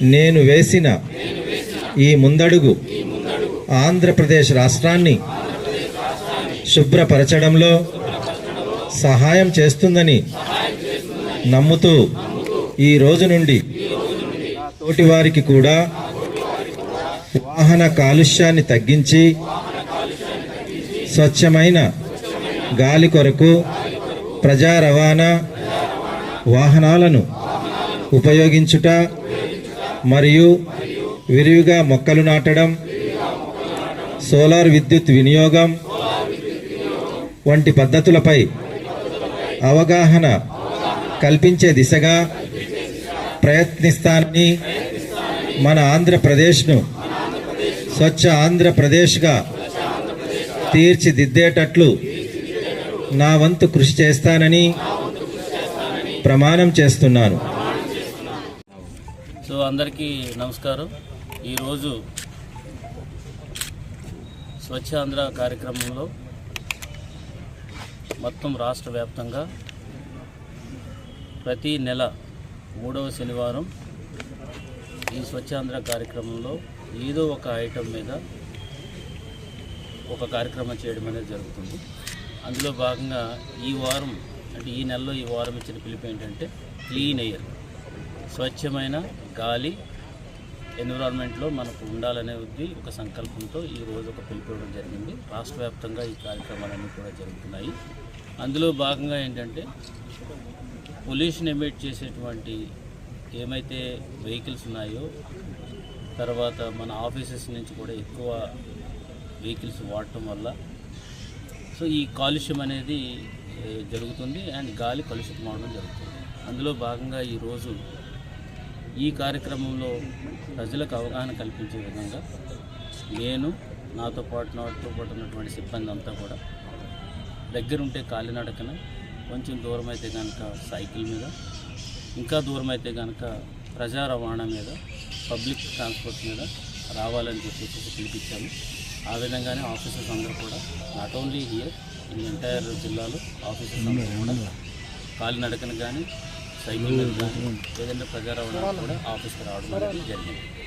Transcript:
నేను వేసిన ఈ ముందడుగు ఆంధ్రప్రదేశ్ రాష్ట్రాన్ని శుభ్రపరచడంలో సహాయం చేస్తుందని నమ్ముతూ ఈ రోజు నుండి తోటివారికి తోటి వారికి కూడా వాహన కాలుష్యాన్ని తగ్గించి స్వచ్ఛమైన గాలి కొరకు ప్రజా రవాణా వాహనాలను ఉపయోగించుట మరియు విరివిగా మొక్కలు నాటడం సోలార్ విద్యుత్ వినియోగం వంటి పద్ధతులపై అవగాహన కల్పించే దిశగా ప్రయత్నిస్తానని మన ఆంధ్రప్రదేశ్ను స్వచ్ఛ ఆంధ్రప్రదేశ్గా తీర్చిదిద్దేటట్లు నా వంతు కృషి చేస్తానని ప్రమాణం చేస్తున్నాను. సో అందరికీ నమస్కారం. ఈరోజు స్వచ్ఛ ఆంధ్ర కార్యక్రమంలో మొత్తం రాష్ట్ర వ్యాప్తంగా ప్రతి నెల మూడవ శనివారం ఈ స్వచ్ఛ ఆంధ్ర కార్యక్రమంలో ఏదో ఒక ఐటెం మీద ఒక కార్యక్రమం చేయడం అనేది జరుగుతుంది. అందులో భాగంగా ఈ వారం అంటే ఈ నెలలో ఈ వారం ఇచ్చిన పిలుపు ఏంటంటే క్లీన్ ఎయిర్. స్వచ్ఛమైన గాలి ఎన్విరాన్మెంట్లో మనకు ఉండాలనే ఉంది ఒక సంకల్పంతో ఈ రోజు ఒక పిలుపుకోవడం జరిగింది. రాష్ట్ర వ్యాప్తంగా ఈ కార్యక్రమాలన్నీ కూడా జరుగుతున్నాయి. అందులో భాగంగా ఏంటంటే పొల్యూషన్ ఎమిట్ చేసేటువంటి ఏమైతే వెహికల్స్ ఉన్నాయో తర్వాత మన ఆఫీసెస్ నుంచి కూడా ఎక్కువ వెహికల్స్ వాడటం వల్ల సో ఈ కాలుష్యం అనేది జరుగుతుంది. అండ్ గాలి కలుషితం అవడం జరుగుతుంది. అందులో భాగంగా ఈరోజు ఈ కార్యక్రమంలో ప్రజలకు అవగాహన కల్పించే విధంగా నేను నాతో పాటు నాతో పాటు ఉన్నటువంటి సిబ్బంది అంతా కూడా దగ్గరుంటే కాలినడకన కొంచెం దూరం అయితే కనుక సైకిల్ మీద ఇంకా దూరం అయితే కనుక ప్రజా రవాణా మీద పబ్లిక్ ట్రాన్స్పోర్ట్ మీద రావాలని చెప్పేసి పిలిపించాము ఆ విధంగానే ఆఫీసర్స్ అందరూ కూడా not only here in entire జిల్లాలో ఆఫీసర్స్ అందరూ కూడా కాలినడకన కానీ సైకిల్ మీద కానీ ఏదైనా ప్రజా రవాణా కూడా ఆఫీస్కి రావడం అనేది జరిగింది